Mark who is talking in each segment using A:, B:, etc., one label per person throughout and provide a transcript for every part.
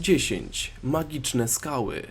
A: 10. Magiczne skały.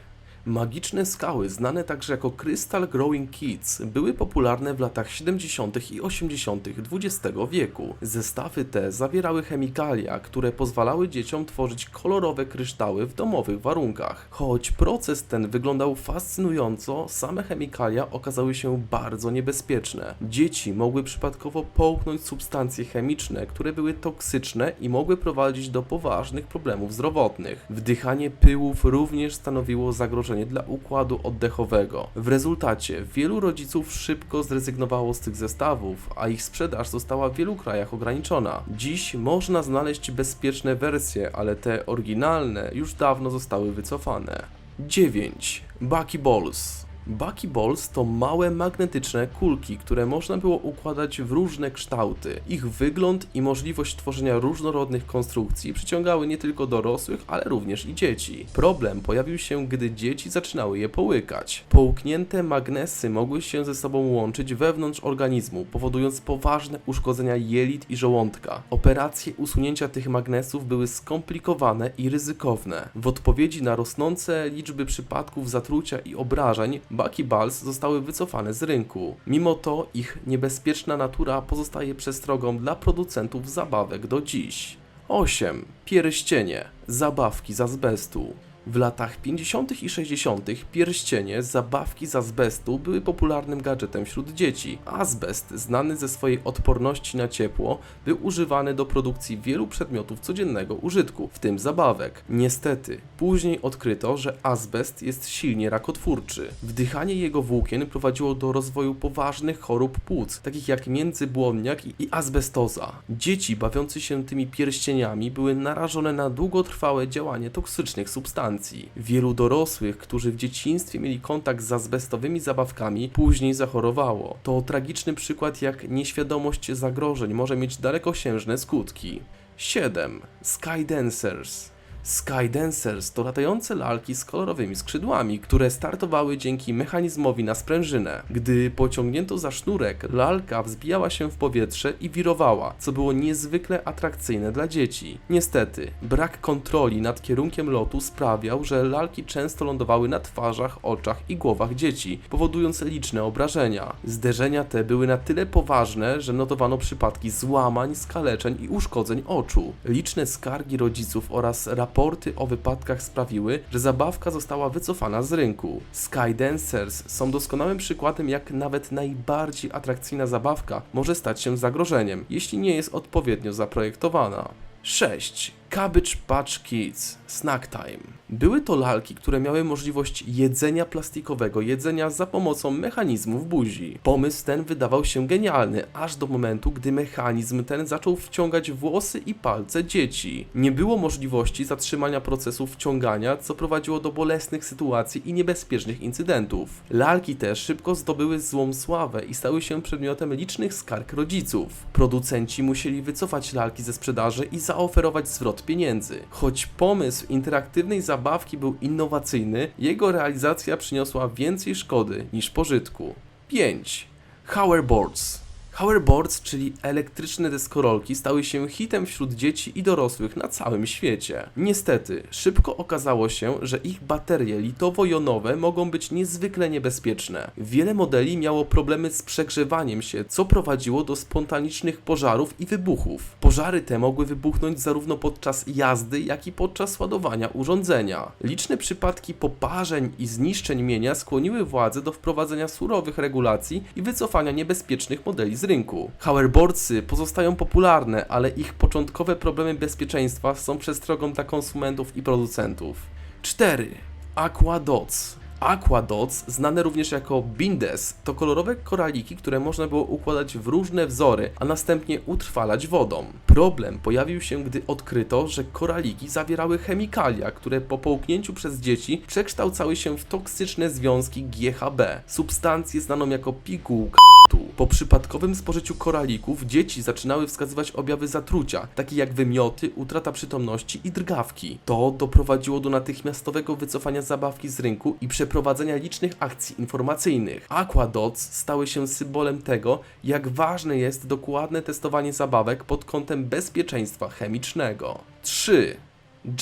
A: Magiczne skały, znane także jako Crystal Growing Kits, były popularne w latach 70. i 80. XX wieku. Zestawy te zawierały chemikalia, które pozwalały dzieciom tworzyć kolorowe kryształy w domowych warunkach. Choć proces ten wyglądał fascynująco, same chemikalia okazały się bardzo niebezpieczne. Dzieci mogły przypadkowo połknąć substancje chemiczne, które były toksyczne i mogły prowadzić do poważnych problemów zdrowotnych. Wdychanie pyłów również stanowiło zagrożenie dla układu oddechowego. W rezultacie wielu rodziców szybko zrezygnowało z tych zestawów, a ich sprzedaż została w wielu krajach ograniczona. Dziś można znaleźć bezpieczne wersje, ale te oryginalne już dawno zostały wycofane. 9. Bucky Balls Bucky Balls to małe magnetyczne kulki, które można było układać w różne kształty. Ich wygląd i możliwość tworzenia różnorodnych konstrukcji przyciągały nie tylko dorosłych, ale również i dzieci. Problem pojawił się, gdy dzieci zaczynały je połykać. Połknięte magnesy mogły się ze sobą łączyć wewnątrz organizmu, powodując poważne uszkodzenia jelit i żołądka. Operacje usunięcia tych magnesów były skomplikowane i ryzykowne. W odpowiedzi na rosnące liczby przypadków zatrucia i obrażeń, Bucky Balls zostały wycofane z rynku. Mimo to ich niebezpieczna natura pozostaje przestrogą dla producentów zabawek do dziś. 8. Pierścienie. Zabawki z azbestu. W latach 50. i 60. pierścienie, zabawki z azbestu były popularnym gadżetem wśród dzieci. Azbest, znany ze swojej odporności na ciepło, był używany do produkcji wielu przedmiotów codziennego użytku, w tym zabawek. Niestety, później odkryto, że azbest jest silnie rakotwórczy. Wdychanie jego włókien prowadziło do rozwoju poważnych chorób płuc, takich jak międzybłonniak i azbestoza. Dzieci bawiące się tymi pierścieniami były narażone na długotrwałe działanie toksycznych substancji. Wielu dorosłych, którzy w dzieciństwie mieli kontakt z azbestowymi zabawkami, później zachorowało. To tragiczny przykład, jak nieświadomość zagrożeń może mieć dalekosiężne skutki. 7. Skydancers Skydancers to latające lalki z kolorowymi skrzydłami, które startowały dzięki mechanizmowi na sprężynę. Gdy pociągnięto za sznurek, lalka wzbijała się w powietrze i wirowała, co było niezwykle atrakcyjne dla dzieci. Niestety, brak kontroli nad kierunkiem lotu sprawiał, że lalki często lądowały na twarzach, oczach i głowach dzieci, powodując liczne obrażenia. Zderzenia te były na tyle poważne, że notowano przypadki złamań, skaleczeń i uszkodzeń oczu. Liczne skargi rodziców oraz raporty o wypadkach sprawiły, że zabawka została wycofana z rynku. Skydancers są doskonałym przykładem, jak nawet najbardziej atrakcyjna zabawka może stać się zagrożeniem, jeśli nie jest odpowiednio zaprojektowana. 6. Cabbage Patch Kids Snack Time. Były to lalki, które miały możliwość jedzenia plastikowego, jedzenia za pomocą mechanizmów buzi. Pomysł ten wydawał się genialny, aż do momentu, gdy mechanizm ten zaczął wciągać włosy i palce dzieci. Nie było możliwości zatrzymania procesu wciągania, co prowadziło do bolesnych sytuacji i niebezpiecznych incydentów. Lalki te szybko zdobyły złą sławę i stały się przedmiotem licznych skarg rodziców. Producenci musieli wycofać lalki ze sprzedaży i zaoferować zwrot pieniędzy. Choć pomysł interaktywnej zabawki był innowacyjny, jego realizacja przyniosła więcej szkody niż pożytku. 5. Hoverboards Hoverboards, czyli elektryczne deskorolki, stały się hitem wśród dzieci i dorosłych na całym świecie. Niestety, szybko okazało się, że ich baterie litowo-jonowe mogą być niezwykle niebezpieczne. Wiele modeli miało problemy z przegrzewaniem się, co prowadziło do spontanicznych pożarów i wybuchów. Pożary te mogły wybuchnąć zarówno podczas jazdy, jak i podczas ładowania urządzenia. Liczne przypadki poparzeń i zniszczeń mienia skłoniły władze do wprowadzenia surowych regulacji i wycofania niebezpiecznych modeli z rynku. Hoverboardsy pozostają popularne, ale ich początkowe problemy bezpieczeństwa są przestrogą dla konsumentów i producentów. 4. Aqua Dots Aqua Dots, znane również jako Bindes, to kolorowe koraliki, które można było układać w różne wzory, a następnie utrwalać wodą. Problem pojawił się, gdy odkryto, że koraliki zawierały chemikalia, które po połknięciu przez dzieci przekształcały się w toksyczne związki GHB, substancję znaną jako pigułka. Po przypadkowym spożyciu koralików dzieci zaczynały wskazywać objawy zatrucia, takie jak wymioty, utrata przytomności i drgawki. To doprowadziło do natychmiastowego wycofania zabawki z rynku i przeprowadzenia licznych akcji informacyjnych. Aquadots stały się symbolem tego, jak ważne jest dokładne testowanie zabawek pod kątem bezpieczeństwa chemicznego. 3.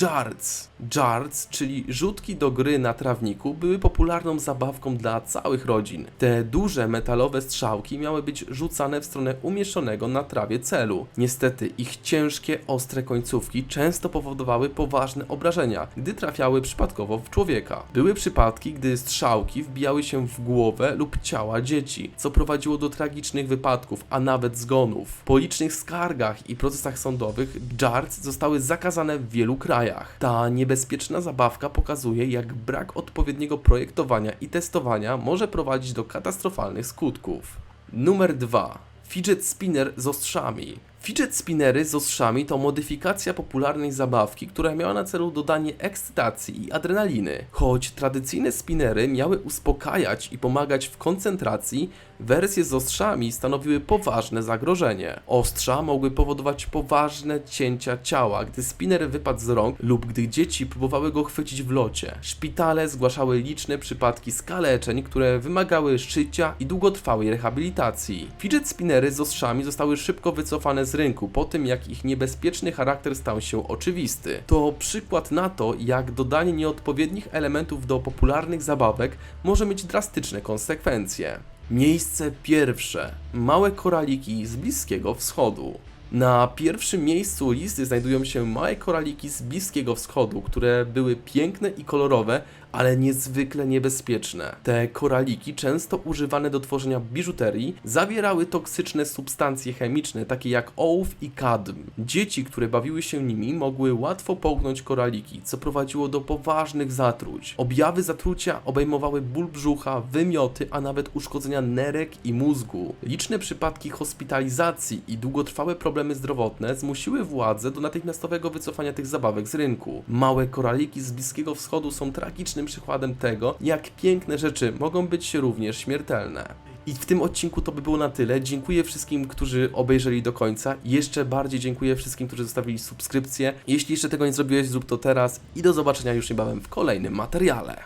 A: Jards. Jards, czyli rzutki do gry na trawniku, były popularną zabawką dla całych rodzin. Te duże metalowe strzałki miały być rzucane w stronę umieszczonego na trawie celu. Niestety ich ciężkie, ostre końcówki często powodowały poważne obrażenia, gdy trafiały przypadkowo w człowieka. Były przypadki, gdy strzałki wbijały się w głowę lub ciała dzieci, co prowadziło do tragicznych wypadków, a nawet zgonów. Po licznych skargach i procesach sądowych jards zostały zakazane w wielu krajach. Ta niebezpieczna zabawka pokazuje, jak brak odpowiedniego projektowania i testowania może prowadzić do katastrofalnych skutków. Numer 2. Fidget spinner z ostrzami. Fidget spinnery z ostrzami to modyfikacja popularnej zabawki, która miała na celu dodanie ekscytacji i adrenaliny. Choć tradycyjne spinnery miały uspokajać i pomagać w koncentracji, wersje z ostrzami stanowiły poważne zagrożenie. Ostrza mogły powodować poważne cięcia ciała, gdy spinner wypadł z rąk lub gdy dzieci próbowały go chwycić w locie. Szpitale zgłaszały liczne przypadki skaleczeń, które wymagały szycia i długotrwałej rehabilitacji. Fidget spinnery z ostrzami zostały szybko wycofane z rynku po tym, jak ich niebezpieczny charakter stał się oczywisty. To przykład na to, jak dodanie nieodpowiednich elementów do popularnych zabawek może mieć drastyczne konsekwencje. Miejsce pierwsze. Małe koraliki z Bliskiego Wschodu. Na pierwszym miejscu listy znajdują się małe koraliki z Bliskiego Wschodu, które były piękne i kolorowe, ale niezwykle niebezpieczne. Te koraliki, często używane do tworzenia biżuterii, zawierały toksyczne substancje chemiczne, takie jak ołów i kadm. Dzieci, które bawiły się nimi, mogły łatwo połknąć koraliki, co prowadziło do poważnych zatruć. Objawy zatrucia obejmowały ból brzucha, wymioty, a nawet uszkodzenia nerek i mózgu. Liczne przypadki hospitalizacji i długotrwałe problemy zdrowotne zmusiły władze do natychmiastowego wycofania tych zabawek z rynku. Małe koraliki z Bliskiego Wschodu są tragicznym przykładem tego, jak piękne rzeczy mogą być również śmiertelne. I w tym odcinku to by było na tyle. Dziękuję wszystkim, którzy obejrzeli do końca. Jeszcze bardziej dziękuję wszystkim, którzy zostawili subskrypcję. Jeśli jeszcze tego nie zrobiłeś, zrób to teraz i do zobaczenia już niebawem w kolejnym materiale.